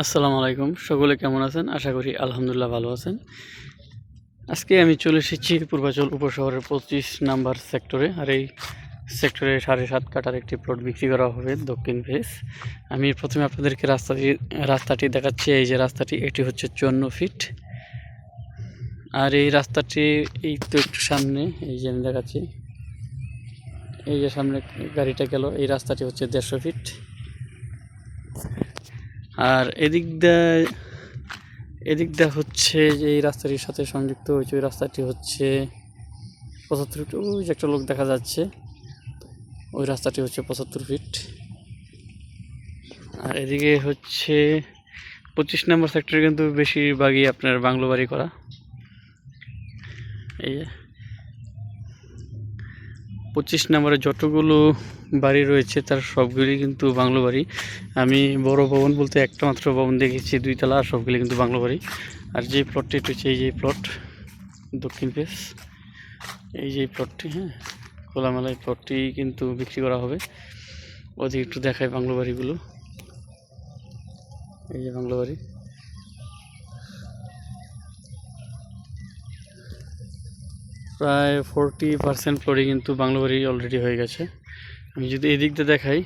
আসসালামু আলাইকুম। সকলে কেমন আছেন? আশা করি আলহামদুলিল্লাহ ভালো আছেন। আজকে আমি চলে এসেছি পূর্বাচল উপশহরের পঁচিশ নাম্বার সেক্টরে। আর এই সেক্টরে সাড়ে সাত কাটার একটি প্লট বিক্রি করা হবে দক্ষিণ ফেস। আমি প্রথমে আপনাদেরকে রাস্তাটি রাস্তাটি দেখাচ্ছি। এই যে রাস্তাটি, এটি হচ্ছে চুয়ান্ন ফিট। আর এই রাস্তাটি, এই তো একটু সামনে, এই যে আমি দেখাচ্ছি। এই যে সামনে গাড়িটা গেল, এই রাস্তাটি হচ্ছে দেড়শো ফিট। আর এদিক দিয়ে এদিক দিয়ে হচ্ছে যে এই রাস্তাটির সাথে সংযুক্ত হয়েছে, ওই রাস্তাটি হচ্ছে পঁচাত্তর ফিট, ওই যে একটা লোক দেখা যাচ্ছে, ওই রাস্তাটি হচ্ছে পঁচাত্তর ফিট। আর এদিকে হচ্ছে পঁচিশ নম্বর সেক্টরে কিন্তু বেশিরভাগই আপনার বাংলো বাড়ি করা। এই পঁচিশ নম্বরে যতগুলো বাড়ি রয়েছে, তার সবগুলি কিন্তু বাংলো বাড়ি। আমি বড় ভবন বলতে একটা মাত্র ভবন দেখেছি, দুইতলা, আর সবগুলি কিন্তু বাংলো বাড়ি। আর যে প্লটটি হচ্ছে এই যে প্লট দক্ষিণ ফেস এই যে প্লটটি হ্যাঁ খোলামেলা এই প্লটটি কিন্তু বিক্রি করা হবে। ওদিকে একটু দেখায় বাংলো বাড়িগুলো। এই যে বাংলো বাড়ি। প্রায় ফোরটি পার্সেন্ট ফ্লোরে কিন্তু বাংলো বাড়ি অলরেডি হয়ে গেছে। আমি যদি এদিক দিয়ে দেখাই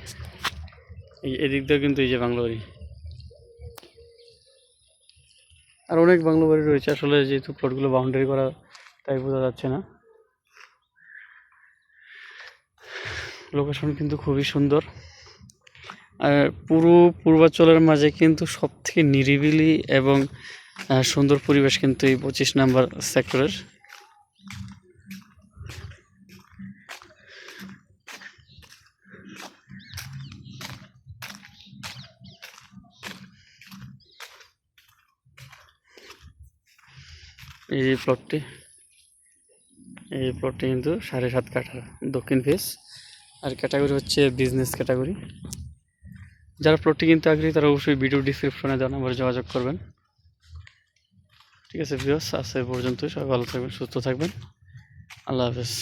এদিক দিয়ে কিন্তু এই যে বাংলো বাড়ি। আর অনেক বাংলো বাড়ি রয়েছে, আসলে যেহেতু প্লটগুলো বাউন্ডারি করা, তাই বোঝা যাচ্ছে না। লোকেশন কিন্তু খুবই সুন্দর। আর পুরো পূর্বাঞ্চলের মাঝে কিন্তু সব থেকে নিরিবিলি এবং সুন্দর পরিবেশ কিন্তু এই পঁচিশ নাম্বার সেক্টরের এই প্লটটি এই প্লটটি কিন্তু সাড়ে সাত কাঠা দক্ষিণ ফেস আর ক্যাটাগরি হচ্ছে বিজনেস ক্যাটাগরি যারা প্লটটি কিনতে আগ্রহী, তারা অবশ্যই ভিডিও ডিসক্রিপশনে দেওয়া নম্বরে যোগাযোগ করবেন। ঠিক আছে ভিউস আজ পর্যন্ত সবাই ভালো থাকবেন, সুস্থ থাকবেন। আল্লাহ হাফেজ।